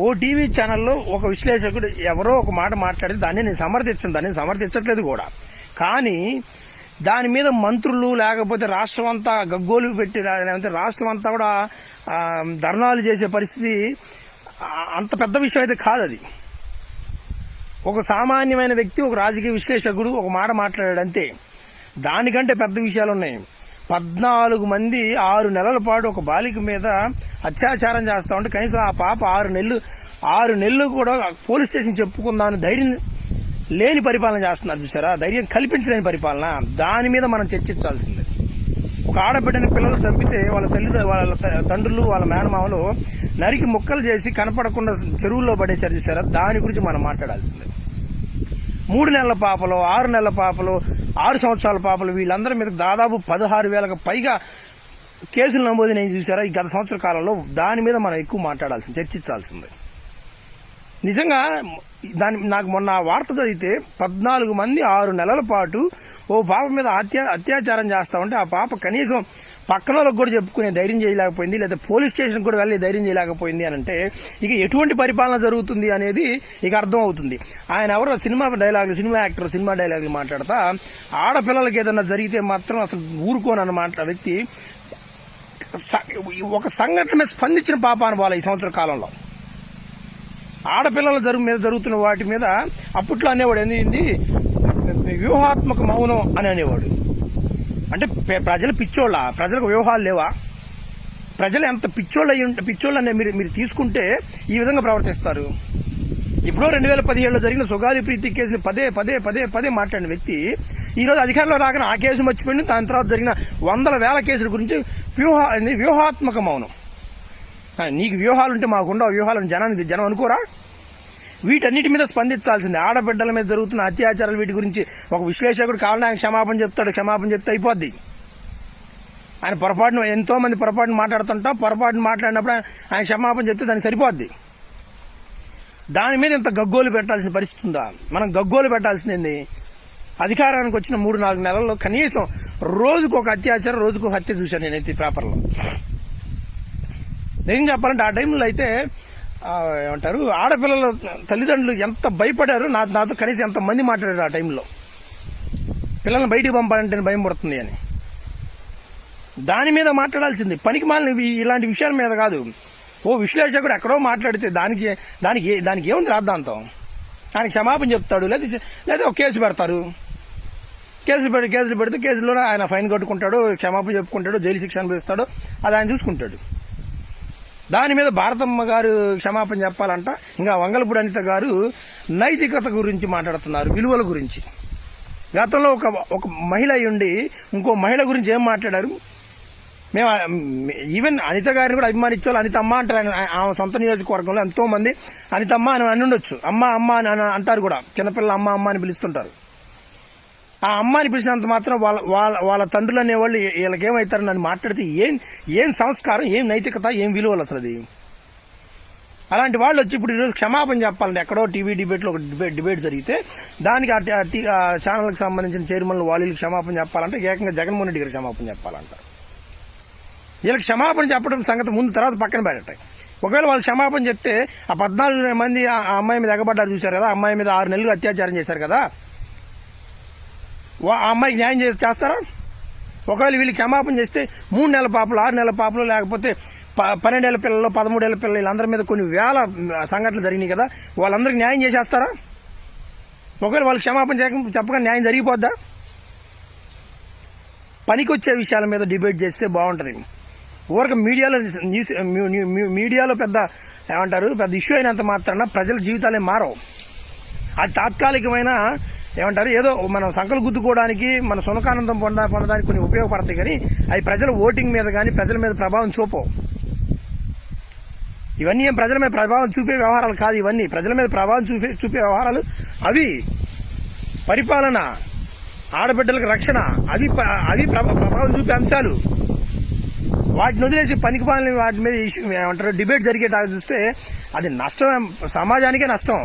ఓ TV ఛానల్లో ఒక విశ్లేషకుడు ఎవరో ఒక మాట మాట్లాడితే దాన్ని నేను సమర్థించను దాన్ని సమర్థించట్లేదు కూడా. కానీ దాని మీద మంత్రులు లేకపోతే రాష్ట్రం అంతా గగ్గోలు పెట్టి లేకపోతే రాష్ట్రం అంతా కూడా ధర్నాలు చేసే పరిస్థితి అంత పెద్ద విషయం అయితే కాదు అది ఒక సామాన్యమైన వ్యక్తి ఒక రాజకీయ విశ్లేషకుడు ఒక మాట మాట్లాడాడు అంతే దానికంటే పెద్ద విషయాలు ఉన్నాయి పద్నాలుగు మంది ఆరు నెలల పాటు ఒక బాలిక మీద అత్యాచారం చేస్తా ఉంటే కనీసం ఆ పాప ఆరు నెలలు ఆరు నెలలు కూడా పోలీస్ స్టేషన్ చెప్పుకుందామని ధైర్యం లేని పరిపాలన చేస్తున్నారు చూసారా? ధైర్యం కల్పించలేని పరిపాలన. దాని మీద మనం చర్చించాల్సిందే. ఒక ఆడబిడ్డని పిల్లలు చంపితే వాళ్ళ తల్లి వాళ్ళ త- తండ్రులు వాళ్ళ మేనమామలు నరికి ముక్కలు చేసి కనపడకుండా చెరువుల్లో పడేశారు చూసారా? దాని గురించి మనం మాట్లాడాల్సిందే. మూడు నెలల పాపలు ఆరు నెలల పాపలు ఆరు సంవత్సరాల పాపలు వీళ్ళందరి మీద దాదాపు పదహారు వేలకు పైగా కేసులు నమోదు నేను చూసారా ఈ గత సంవత్సర కాలంలో దాని మీద మనం ఎక్కువ మాట్లాడాల్సింది చర్చించాల్సింది. నిజంగా దాని నాకు మొన్న వార్త చదివితే పద్నాలుగు మంది ఆరు నెలల పాటు ఓ పాప మీద అత్యా అత్యాచారం చేస్తా ఉంటే ఆ పాప కనీసం పక్కన వాళ్ళకి కూడా చెప్పుకునే ధైర్యం చేయలేకపోయింది లేదా పోలీస్ స్టేషన్ కూడా వెళ్ళి ధైర్యం చేయలేకపోయింది అని అంటే ఇక ఎటువంటి పరిపాలన జరుగుతుంది అనేది ఇక అర్థం అవుతుంది. ఆయన ఎవరో సినిమా డైలాగులు సినిమా యాక్టర్ సినిమా డైలాగులు మాట్లాడతా ఆడపిల్లలకి ఏదైనా జరిగితే మాత్రం అసలు ఊరుకోనన్నమాట వ్యక్తి. ఒక సంఘటన మీద స్పందించిన పాపానుభవాలు ఈ సంవత్సర కాలంలో. ఆడపిల్లల జరుగు మీద జరుగుతున్న వాటి మీద అప్పట్లో అనేవాడు ఏంది వ్యూహాత్మక మౌనం అని అనేవాడు. అంటే ప్రజలు పిచ్చోళ్ళ ప్రజలకు వ్యూహాలు లేవా? ప్రజలు ఎంత పిచ్చోళ్ళు అయ్యి ఉంటే పిచ్చోళ్ళు అనే మీరు మీరు తీసుకుంటే ఈ విధంగా ప్రవర్తిస్తారు. ఇప్పుడు రెండు వేల పదిహేడులో జరిగిన సుగాలి ప్రీతి కేసుని పదే పదే పదే పదే మాట్లాడిన వ్యక్తి ఈరోజు అధికారంలో రాగానే ఆ కేసు మర్చిపోయింది. దాని తర్వాత జరిగిన వందల వేల కేసుల గురించి వ్యూహ వ్యూహాత్మక మౌనం. నీకు వ్యూహాలు ఉంటే మాకుండా వ్యూహాలను జనానికి జనం అనుకోరా? వీటన్నిటి మీద స్పందించాల్సింది. ఆడబిడ్డల మీద జరుగుతున్న అత్యాచారాలు వీటి గురించి ఒక విశ్లేషకుడు కావాలని ఆయన క్షమాపణ చెప్తాడు. క్షమాపణ చెప్తే అయిపోద్ది. ఆయన పొరపాటును ఎంతో మంది పొరపాటును మాట్లాడుతుంటాం పొరపాటును మాట్లాడినప్పుడు ఆయన క్షమాపణ చెప్తే దానికి సరిపోద్ది. దాని మీద ఇంత గగ్గోలు పెట్టాల్సిన పరిస్థితి ఉందా? మనం గగ్గోలు పెట్టాల్సింది అధికారానికి వచ్చిన మూడు నాలుగు నెలల్లో కనీసం రోజుకు ఒక అత్యాచారం రోజుకు ఒక హత్య చూశాను నేనైతే పేపర్లో. నిజం చెప్పాలంటే ఆ టైంలో అయితే ఏమంటారు ఆడపిల్లల తల్లిదండ్రులు ఎంత భయపడారు నా నాతో కనీసం ఎంత మంది మాట్లాడారు ఆ టైంలో. పిల్లల్ని బయటికి పంపాలంటే భయం పడుతుంది అని. దాని మీద మాట్లాడాల్సింది. పనికి మాలిన ఇలాంటి విషయాల మీద కాదు. ఓ విశ్లేషకుడు ఎక్కడో మాట్లాడితే దానికి దానికి దానికి ఏముంది రాద్దాంతం? ఆయన క్షమాపణ చెప్తాడు లేదా లేదా ఒక కేసు పెడతారు. కేసులు పెడి కేసులు పెడితే కేసులో ఆయన ఫైన్ కట్టుకుంటాడు క్షమాపణ చెప్పుకుంటాడు జైలు శిక్ష అనుభవిస్తాడు అది ఆయన చూసుకుంటాడు. దాని మీద భారతమ్మ గారు క్షమాపణ చెప్పాలంట. ఇంకా వంగలపూడి అనిత గారు నైతికత గురించి మాట్లాడుతున్నారు విలువల గురించి. గతంలో ఒక ఒక మహిళ ఉండి ఇంకో మహిళ గురించి ఏం మాట్లాడారు? మేము ఈవెన్ అనిత గారిని కూడా అభిమానించాలి అనిత అమ్మ అంటారు. ఆయన ఆమె సొంత నియోజకవర్గంలో ఎంతో మంది అనిత అమ్మ అని అని ఉండొచ్చు అమ్మ అమ్మ అని అని అంటారు కూడా. చిన్నపిల్లల అమ్మ అమ్మ అని పిలుస్తుంటారు. ఆ అమ్మాయిని పిలిచినంత మాత్రం వాళ్ళ వాళ్ళ వాళ్ళ తండ్రులు అనేవాళ్ళు వీళ్ళకి ఏమవుతారు నన్ను మాట్లాడితే ఏం ఏం సంస్కారం ఏం నైతికత ఏం విలువలు అసలు అది? అలాంటి వాళ్ళు వచ్చి ఇప్పుడు ఈరోజు క్షమాపణ చెప్పాలంటే ఎక్కడో టీవీ డిబేట్లో ఒక డిబేట్ డిబేట్ జరిగితే దానికి ఆ టీ- ఛానల్కి సంబంధించిన చైర్మన్లు వాళ్ళు క్షమాపణ చెప్పాలంటే ఏకంగా జగన్మోహన్ రెడ్డి గారు క్షమాపణ చెప్పాలంటారు వీళ్ళకి క్షమాపణ చెప్పడం సంగతి ముందు తర్వాత పక్కన పెట్టాయి. ఒకవేళ వాళ్ళు క్షమాపణ చెప్తే ఆ పద్నాలుగు మంది ఆ అమ్మాయి మీద ఎగబడ్డారు చూశారు కదా అమ్మాయి మీద ఆరు నెలలు అత్యాచారం చేశారు కదా ఆ అమ్మాయికి న్యాయం చేస్తారా? ఒకవేళ వీళ్ళు క్షమాపణ చేస్తే మూడు నెలల పాపలు ఆరు నెలల పాపలు లేకపోతే ప- పన్నెండేళ్ళ పిల్లలు పదమూడేళ్ళ పిల్లలు వీళ్ళందరి మీద కొన్ని వేల సంఘటనలు జరిగినాయి కదా వాళ్ళందరికీ న్యాయం చేసేస్తారా? ఒకవేళ వాళ్ళు క్షమాపణ చేయక చెప్పగా న్యాయం జరిగిపోద్దా? పనికొచ్చే విషయాల మీద డిబేట్ చేస్తే బాగుంటుంది. ఊరక మీడియాలో న్యూస్ మీడియాలో పెద్ద ఏమంటారు పెద్ద ఇష్యూ అయినంత మాత్రాన ప్రజల జీవితాలే మారవు. అది తాత్కాలికమైన ఏమంటారు? ఏదో మనం సంకలు గుద్దుకోవడానికి మన సునకానందం పొంద పొందడానికి కొన్ని ఉపయోగపడతాయి కానీ అవి ప్రజల ఓటింగ్ మీద కానీ ప్రజల మీద ప్రభావం చూపవు. ఇవన్నీ ఏం ప్రజల మీద ప్రభావం చూపే వ్యవహారాలు కాదు ఇవన్నీ. ప్రజల మీద ప్రభావం చూపే చూపే వ్యవహారాలు అవి. పరిపాలన ఆడబిడ్డలకు రక్షణ అవి అవి ప్రభావం చూపే అంశాలు. వాటిని వదిలేసి పనికి వాటి మీద ఇష్యూ ఏమంటారు? డిబేట్ జరిగేటాగా చూస్తే అది నష్టం సమాజానికే నష్టం.